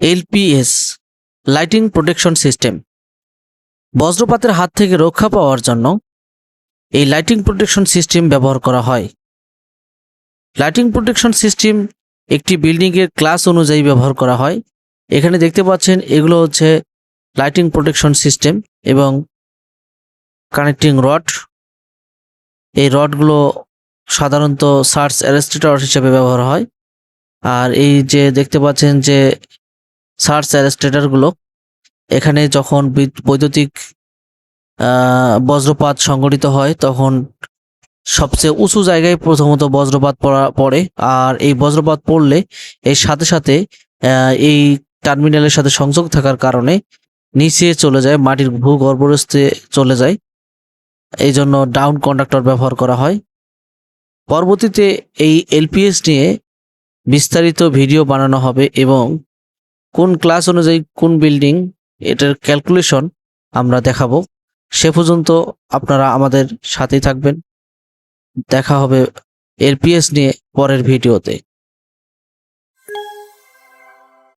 LPS, lighting protection system. বজ্রপাতের হাত থেকে রক্ষা পাওয়ার জন্য এই লাইটিং প্রোটেকশন সিস্টেম ব্যবহার করা হয়। লাইটিং প্রোটেকশন সিস্টেম একটি বিল্ডিংয়ের ক্লাস অনুযায়ী ব্যবহার করা হয়। এখানে দেখতে পাচ্ছেন এগুলো হচ্ছে লাইটিং প্রোটেকশন সিস্টেম এবং কানেক্টিং রড। এই রডগুলো সাধারণত সার্চ অ্যারেস্টেটর হিসেবে ব্যবহার হয়। আর এই যে দেখতে পাচ্ছেন যে সার্চ অ্যারেস্টেটরগুলো এখানে যখন বিদ- বৈদ্যুতিক বজ্রপাত সংঘটিত হয়, তখন সবচেয়ে উঁচু জায়গায় প্রথমত বজ্রপাত পড়া- পড়ে। আর এই বজ্রপাত পড়লে এর সাথে সাথে এই টার্মিনালের সাথে সংযোগ থাকার কারণে নিচে চলে যায়, মাটির ভূগর্ভস্থে চলে যায়। এই জন্য ডাউন কন্ডাক্টর ব্যবহার করা হয়। পরবর্তীতে এই এলপিএস নিয়ে বিস্তারিত ভিডিও বানানো হবে এবং কোন ক্লাস অনুযায়ী কোন বিল্ডিং এটার ক্যালকুলেশন আমরা দেখাবো। সে পর্যন্ত আপনারা আমাদের সাথেই থাকবেন। দেখা হবে এরপিএস নিয়ে পরের ভিডিওতে